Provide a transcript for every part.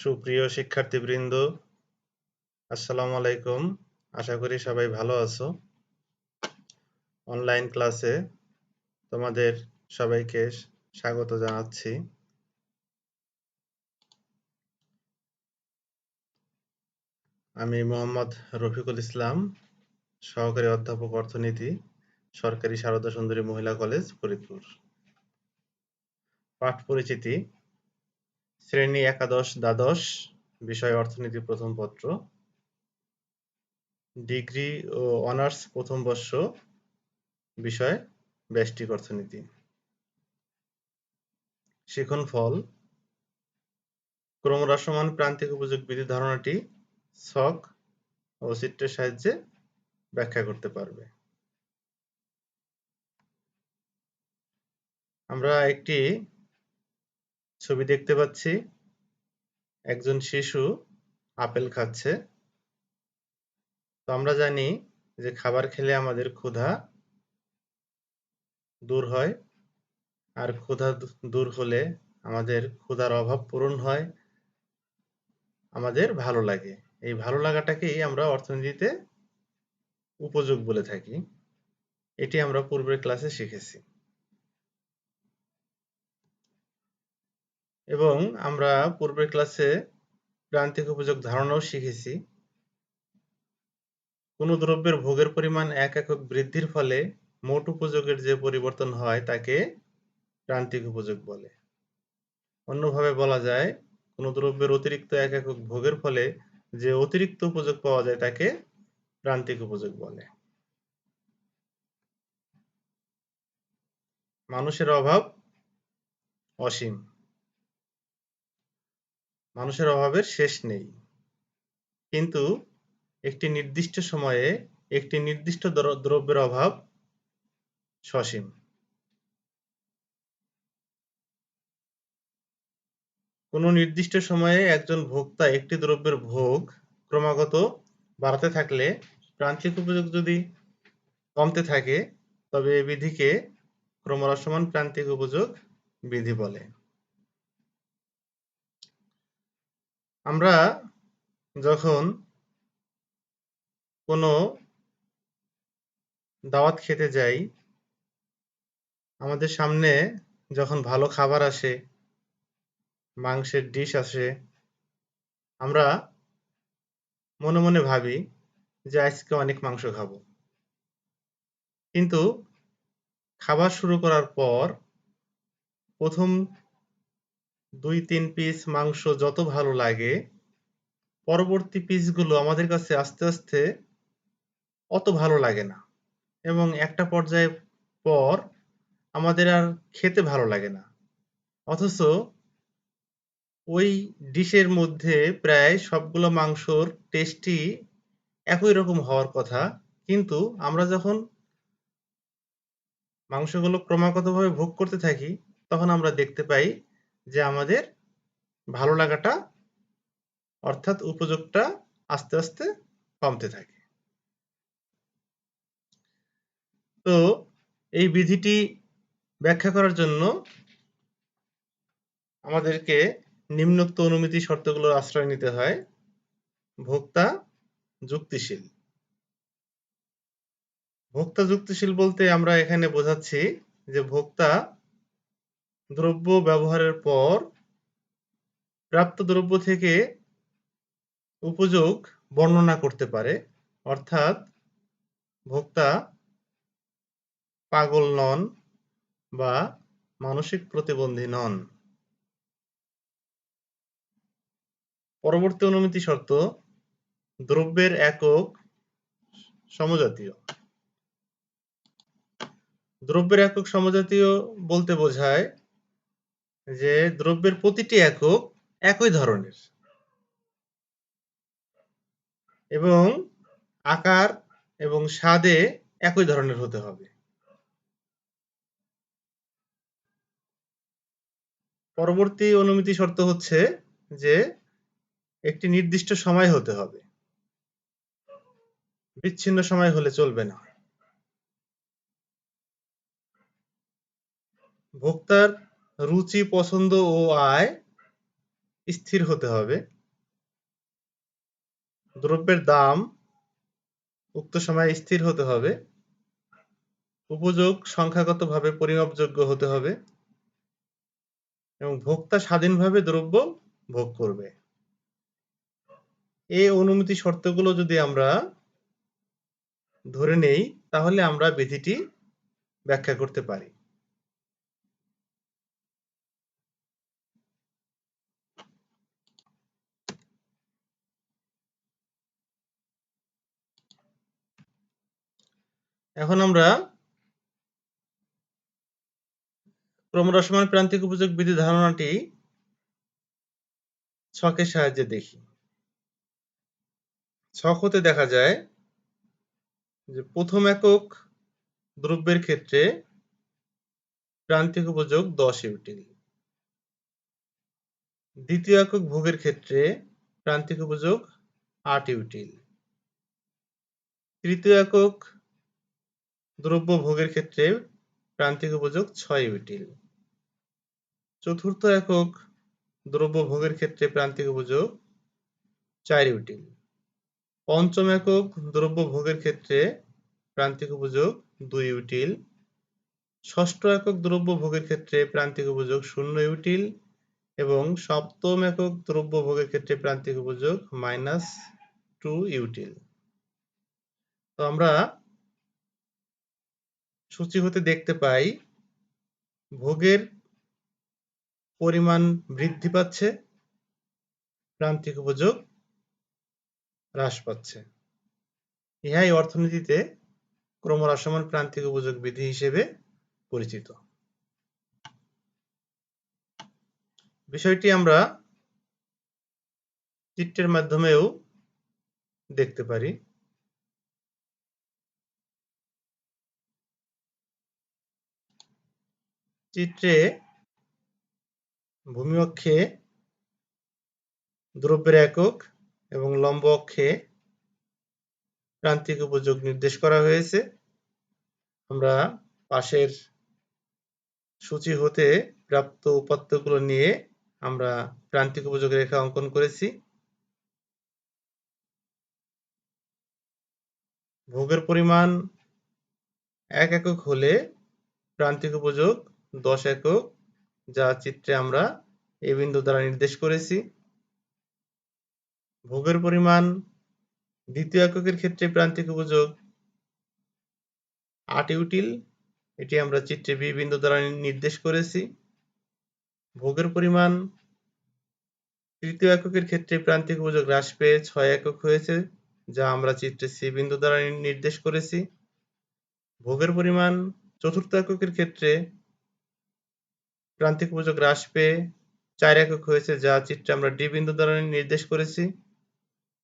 সুপ্রিয় শিক্ষার্থীবৃন্দ, আসসালামু আলাইকুম। আশা করি সবাই ভালো আছো। অনলাইন ক্লাসে তোমাদের সবাইকে স্বাগত জানাচ্ছি। আমি মোহাম্মদ রফিকুল ইসলাম, সহকারী অধ্যাপক অর্থনীতি, সরকারি সারদা সুন্দরী মহিলা কলেজ ফরিদপুর। পাঠ পরিচিতি শ্রেণি একাদশ দ্বাদশ, বিষয় অর্থনীতি প্রথম পত্র। ডিগ্রি ও অনার্স প্রথম বর্ষ, বিষয় ব্যষ্টিক অর্থনীতি। শিখন ফল। ক্রমহ্রাসমান প্রান্তিক উপযোগ বিধি ধারণাটি ছক ও চিত্রের সাহায্যে ব্যাখ্যা করতে পারবে। আমরা একটি ছবি দেখতে পাচ্ছি। একজন শিশু আপেল খাচ্ছে। তো আমরা জানি যে খাবার খেলে আমাদের ক্ষুধা দূর হয় আর ক্ষুধা দূর হলে আমাদের ক্ষুধার অভাব পূরণ হয়। আমাদের ভালো লাগে। এই ভালো লাগাটাকেই আমরা অর্থনীতিতে উপযোগ বলে থাকি। এটি আমরা পূর্বের ক্লাসে শিখেছি। এবং আমরা পূর্বের ক্লাসে প্রান্তিক উপযোগ ধারণাও শিখেছি। কোনো দ্রব্যের ভোগের পরিমাণ এক একক বৃদ্ধির ফলে মোট উপযোগের যে পরিবর্তন হয় তাকে প্রান্তিক উপযোগ বলে। অন্যভাবে বলা যায়, কোনো দ্রব্যের অতিরিক্ত এক একক ভোগের ফলে যে অতিরিক্ত উপযোগ পাওয়া যায় তাকে প্রান্তিক উপযোগ বলে। মানুষের অভাব অসীম। মানুষের অভাবের শেষ নেই। কিন্তু একটি নির্দিষ্ট সময়ে একটি নির্দিষ্ট দ্রব্যের অভাব সসীম। কোনো নির্দিষ্ট সময়ে একজন ভোক্তা একটি দ্রব্যের ভোগ ক্রমাগত বাড়াতে থাকলে প্রান্তিক উপযোগ যদি কমতে থাকে, তবে এ বিধিকে ক্রমহ্রাসমান প্রান্তিক উপযোগ বিধি বলে। আমরা যখন কোনো দাওয়াত খেতে যাই, আমাদের সামনে যখন ভালো খাবার আসে, মাংসের ডিশ আসে, আমরা মনে মনে ভাবি যে আজকে অনেক মাংস খাব। কিন্তু খাবার শুরু করার পর প্রথম দুই তিন পিস মাংস যত ভালো লাগে, পরবর্তী পিসগুলো আমাদের কাছে আস্তে আস্তে অত ভালো লাগে না। এবং একটা পর্যায়ে পর আমাদের আর খেতে ভালো লাগে না। অথচ ওই ডিশের মধ্যে প্রায় সবগুলো মাংসর টেস্টই একই রকম হওয়ার কথা। কিন্তু আমরা যখন মাংসগুলো ক্রমাগতভাবে ভোগ করতে থাকি, তখন আমরা দেখতে পাই যে আমাদের ভালো লাগাটা অর্থাৎ উপযোগটা আস্তে আস্তে কমতে থাকে। তো এই বিধিটি ব্যাখ্যা করার জন্য আমাদেরকে নিম্নোক্ত অনুমতি শর্তগুলোর আশ্রয় নিতে হয়। ভোক্তা যুক্তিশীল। ভোক্তা যুক্তিশীল বলতে আমরা এখানে বোঝাচ্ছি যে ভোক্তা দ্রব্য ব্যবহারের পর প্রাপ্ত দ্রব্য থেকে উপযোগ বর্ণনা করতে পারে। অর্থাৎ ভোক্তা পাগল নন বা মানসিক প্রতিবন্ধী নন। পরবর্তী অনুমতি শর্ত, দ্রব্যের একক সমজাতীয়। দ্রব্যের একক সমজাতীয় বলতে বোঝায় যে দ্রব্যের প্রতিটি একক একই ধরনের। এবং আকার এবং স্বাদে একই ধরনের হতে হবে। পরবর্তী অনুমতি শর্ত হচ্ছে যে একটি নির্দিষ্ট সময় হতে হবে। বিচ্ছিন্ন সময় হলে চলবে না। ভোক্তার রুচি, পছন্দ ও আয় স্থির হতে হবে। দ্রব্যের দাম উক্ত সময়ে স্থির হতে হবে। উপযোগ সংখ্যাগতভাবে পরিমাপযোগ্য হতে হবে এবং ভোক্তা স্বাধীনভাবে দ্রব্য ভোগ করবে। এই অনুমতি শর্তগুলো যদি আমরা ধরে নেই, তাহলে আমরা বিধিটি ব্যাখ্যা করতে পারি। এখন আমরা ক্রমরসমান প্রান্তিক উপযোগ বিধি ধারণাটি ছকের সাহায্যে দেখি। ছক হতে দেখা যায় যে প্রথম একক দ্রব্যের ক্ষেত্রে প্রান্তিক উপযোগ দশ ইউটিল। দ্বিতীয় একক ভোগের ক্ষেত্রে প্রান্তিক উপযোগ আট ইউটিল। তৃতীয় একক দ্রব্য ভোগের ক্ষেত্রে প্রান্তিক উপযোগ ছয় ইউটিল চতুর্থ একক দ্রব্য ভোগের ক্ষেত্রে প্রান্তিক উপযোগ চার ইউটিল পঞ্চম একক দ্রব্য ভোগের ক্ষেত্রে প্রান্তিক উপযোগ দুই ইউটিল ষষ্ঠ একক দ্রব্য ভোগের ক্ষেত্রে প্রান্তিক উপযোগ শূন্য ইউটিল এবং সপ্তম একক দ্রব্য ভোগের ক্ষেত্রে প্রান্তিক উপযোগ মাইনাস টু ইউটিল। তো আমরা সূচি হতে দেখতে পাই, ভোগের পরিমাণ বৃদ্ধি পাচ্ছে, প্রান্তিক উপযোগ হ্রাস পাচ্ছে। ইহাই অর্থনীতিতে ক্রমহ্রাসমান প্রান্তিক উপযোগ বিধি হিসেবে পরিচিত। বিষয়টি আমরা চিত্রের মাধ্যমেও দেখতে পারি। চিত্রে ভূমি অক্ষে দ্রব্যের একক এবং লম্ব অক্ষে প্রান্তিক উপযোগ নির্দেশ করা হয়েছে। আমরা পাশের সূচি হতে প্রাপ্ত উপাত্তগুলো নিয়ে আমরা প্রান্তিক উপযোগ রেখা অঙ্কন করেছি। ভোগের পরিমাণ এক একক হলে প্রান্তিক উপযোগ দশ একক, যা চিত্রে আমরা এই বিন্দু দ্বারা নির্দেশ করেছি। ভোগের পরিমাণ দ্বিতীয় এককের ক্ষেত্রে প্রান্তিক উপযোগ আট ইউটিল, এটি আমরা চিত্রে বি বিন্দু দ্বারা নির্দেশ করেছি। ভোগের পরিমাণ তৃতীয় এককের ক্ষেত্রে প্রান্তিক উপযোগ হ্রাস পেয়ে ছয় একক হয়েছে, যা আমরা চিত্রে সি বিন্দু দ্বারা নির্দেশ করেছি। ভোগের পরিমাণ চতুর্থ এককের ক্ষেত্রে প্রান্তিক উপযোগ হ্রাস পেয়ে চার একক হয়েছে, যা চিত্রে আমরা ডি বিন্দু দ্বারা নির্দেশ করেছি।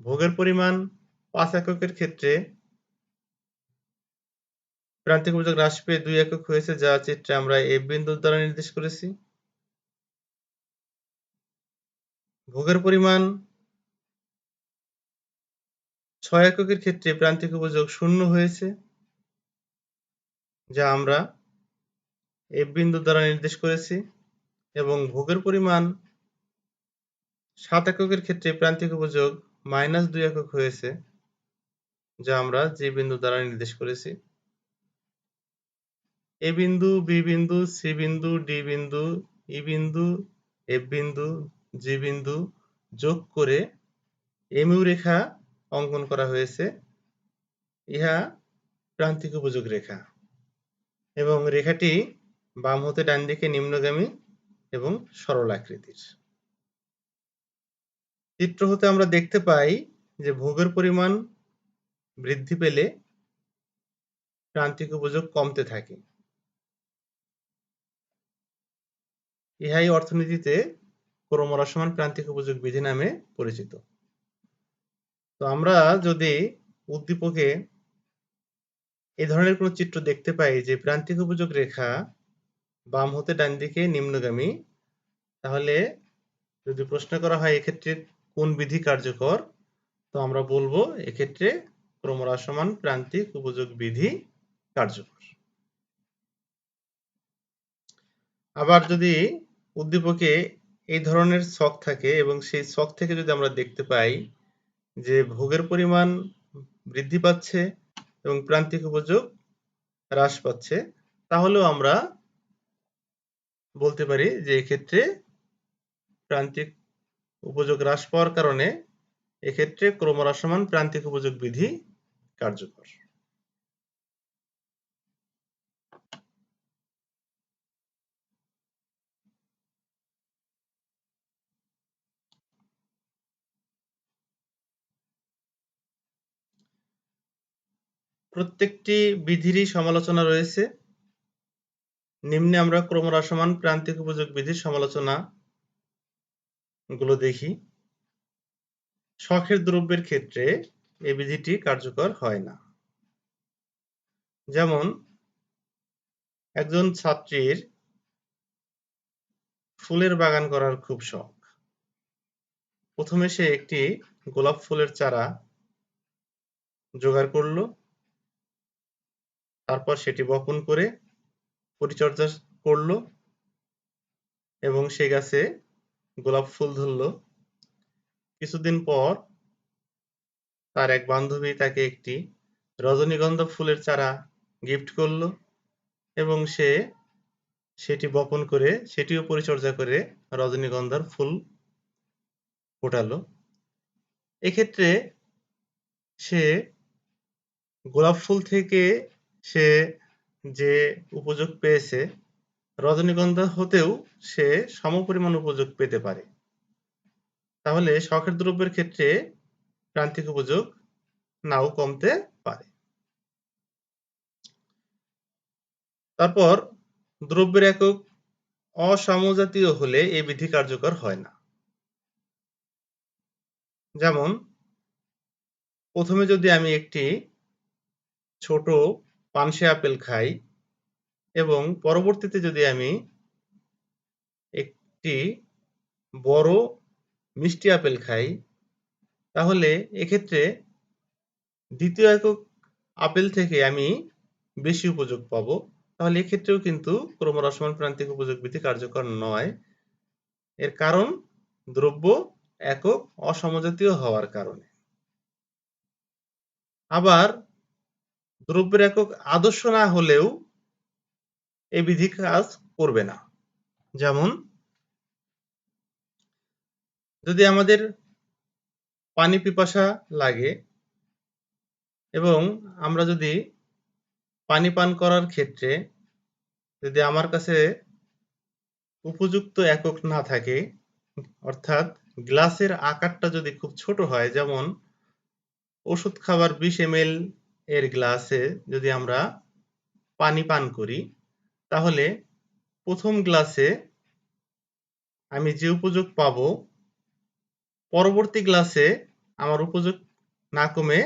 ভোগের পরিমাণ পাঁচ এককের ক্ষেত্রে প্রান্তিক উপযোগ হ্রাস পেয়ে দুই একক হয়েছে, যা চিত্রে আমরা এ বিন্দু দ্বারা নির্দেশ করেছি। ভোগের পরিমাণ ছয় এককের ক্ষেত্রে প্রান্তিক উপযোগ শূন্য হয়েছে, যা আমরা এফ বিন্দু দ্বারা নির্দেশ করেছি এবং ভোগের পরিমাণ সাত এককের ক্ষেত্রে প্রান্তিক উপযোগ মাইনাস দুই একক হয়েছে, যা আমরা জি বিন্দু দ্বারা নির্দেশ করেছি। এ বিন্দু, বি বিন্দু, সি বিন্দু, ডি বিন্দু, ই বিন্দু, এফ বিন্দু, জি বিন্দু যোগ করে এমইউ রেখা অঙ্কন করা হয়েছে। ইহা প্রান্তিক উপযোগ রেখা এবং রেখাটি বাম হতে ডান দিকে নিম্নগামী এবং সরল আকৃতির। চিত্র হতে আমরা দেখতে পাই যে ভোগের পরিমাণ বৃদ্ধি পেলে প্রান্তিক উপযোগ কমতে থাকে। ইহাই অর্থনীতিতে ক্রমহ্রাসমান প্রান্তিক উপযোগ বিধি নামে পরিচিত। তো আমরা যদি উদ্দীপকে এ ধরনের কোনো চিত্র দেখতে পাই যে প্রান্তিক উপযোগ রেখা বাম হতে ডান দিকে নিম্নগামী। তাহলে যদি প্রশ্ন করা হয়, এক্ষেত্রে কোন বিধি কার্যকর? তো আমরা বলব, এক্ষেত্রে ক্রমহ্রাসমান প্রান্তিক উপযোগ বিধি কার্যকর। আবার যদি উদ্দীপকে এই ধরনের ছক থাকে এবং সেই ছক থেকে যদি আমরা দেখতে পাই যে ভোগের পরিমাণ বৃদ্ধি পাচ্ছে এবং প্রান্তিক উপযোগ হ্রাস পাচ্ছে, তাহলেও আমরা বলতে পারি যে এক্ষেত্রে প্রান্তিক উপযোগ হ্রাস পাওয়ার কারণে এক্ষেত্রে ক্রমহ্রাসমান প্রান্তিক উপযোগ বিধি কার্যকর। প্রত্যেকটি বিধিরই সমালোচনা রয়েছে। নিম্নে আমরা ক্রমহ্রাসমান প্রান্তিক উপযোগ বিধির সমালোচনা গুলো দেখি। শখের দ্রব্যের ক্ষেত্রে এই বিধিটি কার্যকর হয় না। যেমন, একজন ছাত্রীর ফুলের বাগান করার খুব শখ। প্রথমে সে একটি গোলাপ ফুলের চারা জোগাড় করল, তারপর সেটি বপন করে পরিচর্যা করল এবং সে গাছে গোলাপ ফুল ধরল। কিছুদিন পর তার এক বান্ধবী তাকে একটি রজনীগন্ধা ফুলের চারা গিফট করল এবং সে সেটি বপন করে, সেটিও পরিচর্যা করে রজনীগন্ধার ফুল ফোটালো। এক্ষেত্রে সে গোলাপ ফুল থেকে সে যে উপযোগ পেয়েছে, রজনীগন্ধা হতেও সে সমপরিমাণ উপযোগ পেতে পারে। তাহলে শখের দ্রব্যের ক্ষেত্রে প্রান্তিক উপযোগ নাও কমতে পারে। তারপর দ্রব্যের একক অসমজাতীয় হলে এই বিধি কার্যকর হয় না। যেমন, প্রথমে যদি আমি একটি ছোট পানসে আপেল খাই এবং পরবর্তীতে যদি আমি একটি বড় মিষ্টি আপেল খাই, তাহলে এক্ষেত্রে দ্বিতীয় একক আপেল থেকে আমি বেশি উপযোগ পাবো। তাহলে এক্ষেত্রেও কিন্তু ক্রমরসমান প্রান্তিক উপযোগ বিধি কার্যকর নয়। এর কারণ, দ্রব্য একক অসমজাতীয় হওয়ার কারণে। আবার দ্রব্যের একক আদর্শ না হলেও এই বিধি কাজ করবে না। যেমন, যদি আমাদের পানি পিপাসা লাগে এবং আমরা যদি পানি পান করার ক্ষেত্রে যদি আমার কাছে উপযুক্ত একক না থাকে, অর্থাৎ গ্লাসের আকারটা যদি খুব ছোট হয়, যেমন, ওষুধ খাবার বিশ এম এর গ্লাসে যদি আমরা পানি পান করি, তাহলে প্রথম গ্লাসে আমি যে উপযোগ পাব, পরবর্তী গ্লাসে আমার উপযোগ না কমে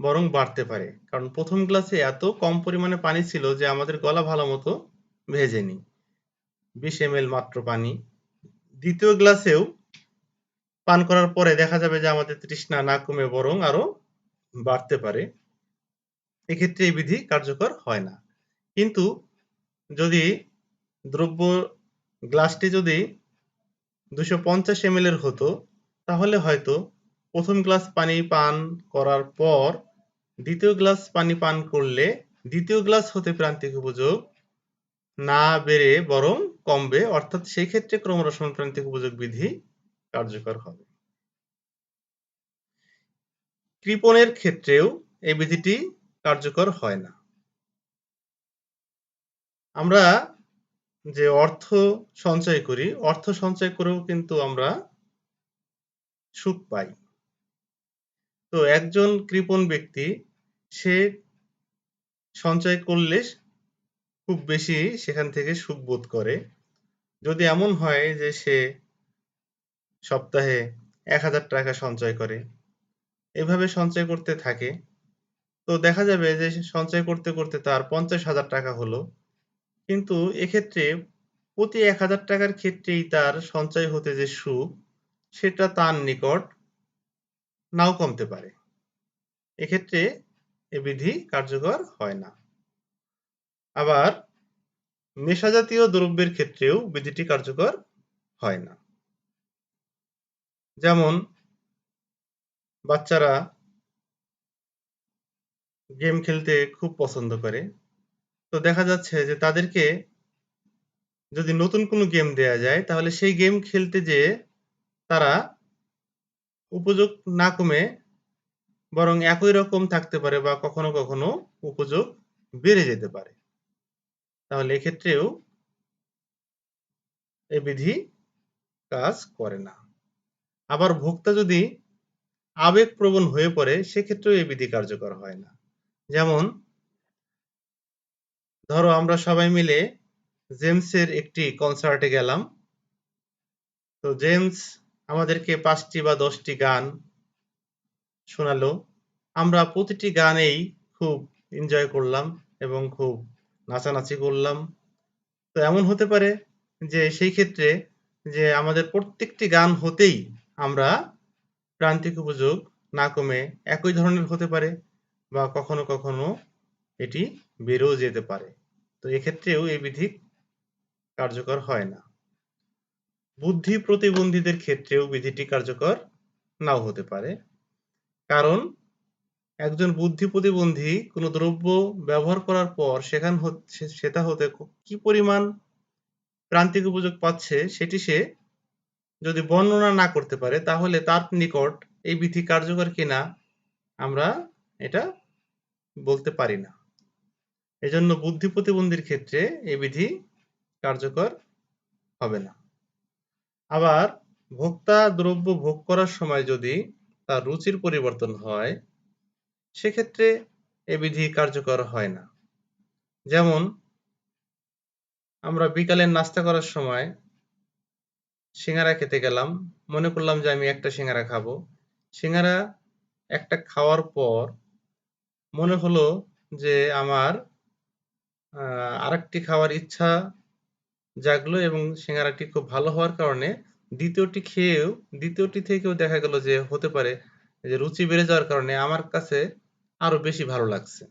বরং বাড়তে পারে। কারণ প্রথম গ্লাসে এত কম পরিমাণে পানি ছিল যে আমাদের গলা ভালো মতো ভেজেনি। বিশ এম মাত্র পানি। দ্বিতীয় গ্লাসেও পান করার পরে দেখা যাবে যে আমাদের তৃষ্ণা না কমে বরং আরও বাড়তে পারে। এক্ষেত্রে এই বিধি কার্যকর হয় না। কিন্তু যদি দ্রব্য গ্লাসটি যদি দুশো পঞ্চাশ এম এর হতো, তাহলে হয়তো প্রথম গ্লাস পানি পান করার পর দ্বিতীয় গ্লাস পানি পান করলে দ্বিতীয় গ্লাস হতে প্রান্তিক উপযোগ না বেড়ে বরং কমবে। অর্থাৎ সেই ক্ষেত্রে ক্রমরসমান প্রান্তিক উপযোগ বিধি কার্যকর হবে। কৃপণের ক্ষেত্রেও এই বিধিটি কার্যকর হয় না। আমরা যে অর্থ সঞ্চয় করি, অর্থ সঞ্চয় করেও কিন্তু আমরা সুখ পাই। তো একজন কৃপণ ব্যক্তি, সে সঞ্চয় করলে খুব বেশি সেখান থেকে সুখ বোধ করে। যদি এমন হয় যে সে সপ্তাহে এক হাজার টাকা সঞ্চয় করে, এভাবে সঞ্চয় করতে থাকে। তো দেখা যাবে যে সঞ্চয় করতে করতে তার পঞ্চাশ হাজার টাকা হলো। কিন্তু এক্ষেত্রে প্রতি এক হাজার টাকার ক্ষেত্রেই তার সঞ্চয় হতে যে সুখ, সেটা তার নিকট নাও কমতে পারে। এক্ষেত্রে এ বিধি কার্যকর হয় না। আবার নেশাজাতীয় দ্রব্যের ক্ষেত্রেও বিধিটি কার্যকর হয় না। যেমন বাচ্চারা গেম খেলতে খুব পছন্দ করে। তো দেখা যাচ্ছে যে তাদেরকে যদি নতুন কোনো গেম দেয়া যায়, তাহলে সেই গেম খেলতে যেয়ে তারা উপযোগ না কমে বরং একই রকম থাকতে পারে বা কখনো কখনো উপযোগ বেড়ে যেতে পারে। তাহলে এক্ষেত্রেও এ বিধি কাজ করে না। আবার ভোক্তা যদি আবেগপ্রবণ হয়ে পড়ে, সেক্ষেত্রেও এই বিধি কার্যকর হয় না। যেমন, ধরো আমরা সবাই মিলে জেমসের একটি কনসার্টে গেলাম। তো জেমস আমাদেরকে পাঁচটি বা দশটি গান শোনালো। আমরা প্রতিটি গানেই খুব এনজয় করলাম এবং খুব নাচানাচি করলাম। তো এমন হতে পারে যে সেই ক্ষেত্রে যে আমাদের প্রত্যেকটি গান হতেই আমরা প্রান্তিক উপযোগ না কমে একই ধরনের হতে পারে। বা কখনো কখনো এটি বেড়েও যেতে পারে। তো এক্ষেত্রেও এই বিধি কার্যকর হয় না। বুদ্ধি প্রতিবন্ধীদের ক্ষেত্রেও বিধিটি কার্যকর নাও হতে পারে। কারণ একজন বুদ্ধি প্রতিবন্ধী কোনো দ্রব্য ব্যবহার করার পর সেখান হচ্ছে সেটা হতে কি পরিমাণ প্রান্তিক উপযোগ পাচ্ছে সেটি সে যদি বর্ণনা না করতে পারে, তাহলে তার নিকট এই বিধি কার্যকর কিনা আমরা এটা বলতে পারি না। এজন্য বুদ্ধি প্রতিবন্ধীর ক্ষেত্রে এই বিধি কার্যকর হবে না। আবার ভোক্তা দ্রব্য ভোগ করার সময় যদি তার রুচির পরিবর্তন হয়, সেক্ষেত্রে এ বিধি কার্যকর হয় না। যেমন, আমরা বিকালের নাস্তা করার সময় সিঙ্গারা খেতে গেলাম, মনে করলাম যে আমি একটা সিঙ্গারা খাব। সিঙ্গারা একটা খাওয়ার পর মনে হলো যে আমার আরেকটি খাওয়ার ইচ্ছা জাগলো এবং সিঙ্গারাটি খুব ভালো হওয়ার কারণে দ্বিতীয়টি খেয়েও, দ্বিতীয়টি থেকেও দেখা গেল যে হতে পারে যে রুচি বেড়ে যাওয়ার কারণে আমার কাছে আরও বেশি ভালো লাগছে।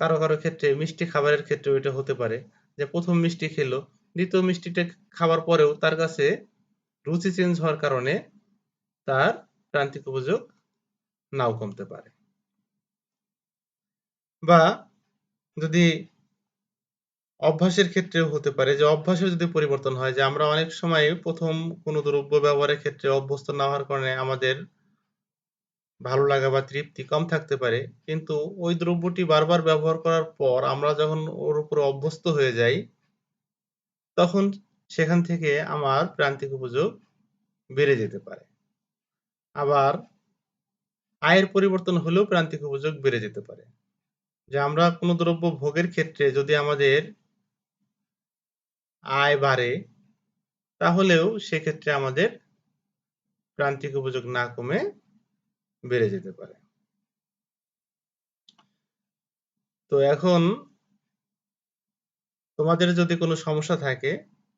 কারও কারও ক্ষেত্রে মিষ্টি খাবারের ক্ষেত্রে এটা হতে পারে যে প্রথম মিষ্টি খেলো, দ্বিতীয় মিষ্টিটা খাবার পরেও তার কাছে রুচি চেঞ্জ হওয়ার কারণে তার প্রান্তিক উপযোগ নাও কমতে পারে। বা যদি অভ্যাসের ক্ষেত্রেও হতে পারে যে অভ্যাসের যদি পরিবর্তন হয়, যে আমরা অনেক সময় প্রথম কোনো দ্রব্য ব্যবহারের ক্ষেত্রে অভ্যস্ত না হওয়ার কারণে আমাদের ভালো লাগা বা তৃপ্তি কম থাকতে পারে, কিন্তু ওই দ্রব্যটি বারবার ব্যবহার করার পর আমরা যখন ওর উপরে অভ্যস্ত হয়ে যাই, তখন সেখান থেকে আমার প্রান্তিক উপযোগ বেড়ে যেতে পারে। আবার আয়ের পরিবর্তন হলেও প্রান্তিক উপযোগ বেড়ে যেতে পারে। যে আমরা কোনো দ্রব্য ভোগের ক্ষেত্রে যদি আমাদের আয় বাড়ে, তাহলেও সেক্ষেত্রে আমাদের প্রান্তিক উপযোগ না কমে বেড়ে যেতে পারে। তো এখন তোমাদের যদি কোনো সমস্যা থাকে,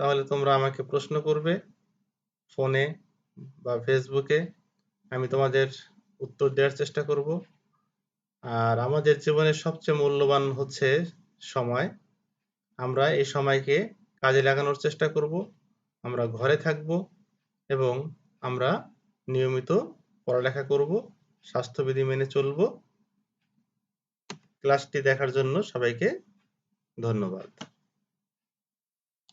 তাহলে তোমরা আমাকে প্রশ্ন করবে ফোনে বা ফেসবুকে। আমি তোমাদের উত্তর দেওয়ার চেষ্টা করব। আর আমাদের জীবনের সবচেয়ে মূল্যবান হচ্ছে সময়। আমরা এই সময়কে কাজে লাগানোর চেষ্টা করব। আমরা ঘরে থাকব এবং আমরা নিয়মিত পড়ালেখা করব, স্বাস্থ্যবিধি মেনে চলব। ক্লাসটি দেখার জন্য সবাইকে ধন্যবাদ।